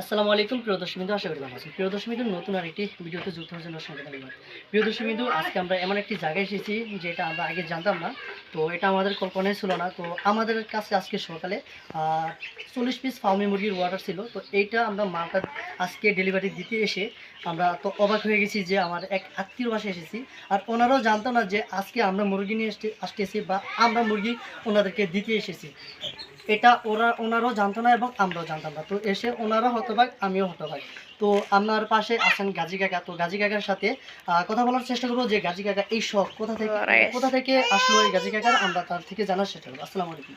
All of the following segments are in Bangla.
আসসালামু আলাইকুম, প্রিয় দর্শক বিন্দু, আশা করি ভালো আছেন। প্রিয় দর্শক বিন্দু, নতুন আরেকটি ভিডিওতে যুক্ত হওয়ার জন্য সঙ্গে ধন্যবাদ। প্রিয় দর্শক বিন্দু, আজকে আমরা এমন একটি জায়গায় এসেছি, যেটা আমরা আগে জানতাম না। তো এটা আমাদের কল্পনায় ছিল না। তো আমাদের কাছে আজকে সকালে চল্লিশ পিস ফার্মি মুরগির অর্ডার ছিল। তো এইটা আমরা মালটা আজকে ডেলিভারি দিতে এসে আমরা তো অবাক হয়ে গেছি যে আমার এক আত্মীয় বাসায় এসেছি। আর ওনারাও জানতো না যে আজকে আমরা মুরগি নিয়ে এসে আসতেছি বা আমরা মুরগি ওনাদেরকে দিতে এসেছি। এটা ওরা ওনারাও জানতো না এবং আমরাও জানতাম না। তো এসে ওনারা হতবাক আমিও হতবাক তো আমার পাশে আছেন গাজী কাকা। তো গাজী কাকার সাথে কথা বলার চেষ্টা করব যে গাজী কাকা এই শখ কোথা থেকে কোথা থেকে আসলো এই গাজী কাকার? আমরা তার থেকে জানার চেষ্টা করব। আসসালামু আলাইকুম।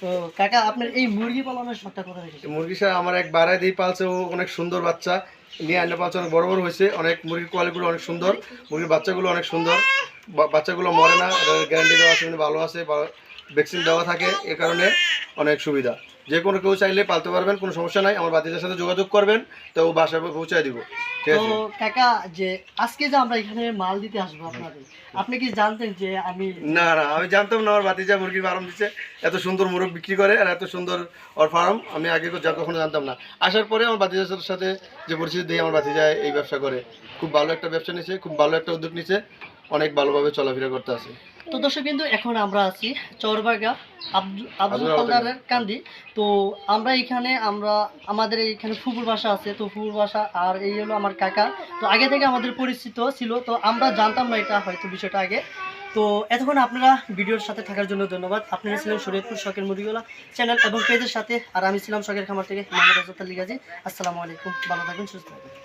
তো কাকা আপনার এই মুরগি পালনের শখটা কোথা থেকে মুরগি স্যার আমার এক বাড়াই দিয়ে পালছে ও অনেক সুন্দর বাচ্চা। নিয়ে আইনে পালছে অনেক বড় বড় হয়েছে অনেক মুরগির কোয়ালিটিগুলো অনেক সুন্দর মুরগির বাচ্চাগুলো অনেক সুন্দর। বা- বাচ্চাগুলো মরে না গ্যারান্টি দেওয়া আছে ভালো আছে ভ্যাকসিন দেওয়া থাকে এ কারণে অনেক সুবিধা। যে কোনো কেউ চাইলে পালতে পারবেন কোনো সমস্যা নাই। আমার বাচ্চাদের সাথে যোগাযোগ করবেন তো ও বাসায় পৌঁছায় দিব। ঠিক তো আছে কাকা যে আজকে যে আমরা এখানে মাল দিতে আসব আপনাদের আপনি কি জানতেন যে আমি না না আমি জানতাম না আমার বাতিজা মুরগির ফার্ম দিচ্ছে এত সুন্দর মুরগ বিক্রি করে আর এত সুন্দর ওর ফার্ম আমি আগে যা কখনো জানতাম না। আসার পরে আমার বাতিজার সাথে যে পরিচিতি দিয়ে আমার বাতিজা এই ব্যবসা করে। খুব ভালো একটা ব্যবসা নিছে খুব ভালো একটা উদ্যোগ নিছে অনেক ভালোভাবে চলাফেরা করতে আছে। তো দর্শক কিন্তু এখন আমরা আছি চরবাগা আব্দুল কালারের কান্দি। তো আমরা এখানে আমরা আমাদের এখানে ফুপুর ভাষা আছে। তো ফুপুর ভাষা আর এই হলো আমার কাকা। তো আগে থেকে আমাদের পরিচিত ছিল তো আমরা জানতাম না এটা হয়তো বিষয়টা আগে। তো এতক্ষণ আপনারা ভিডিওর সাথে থাকার জন্য ধন্যবাদ। আপনারা ছিলেন শরীয়তপুর শখের মুরগিওয়ালা চ্যানেল এবং পেজের সাথে আর আমি ছিলাম শখের খামার থেকে মোহাম্মদ আজত আলী গাজী। আসসালামু আলাইকুম। ভালো থাকবেন সুস্থ থাকবেন।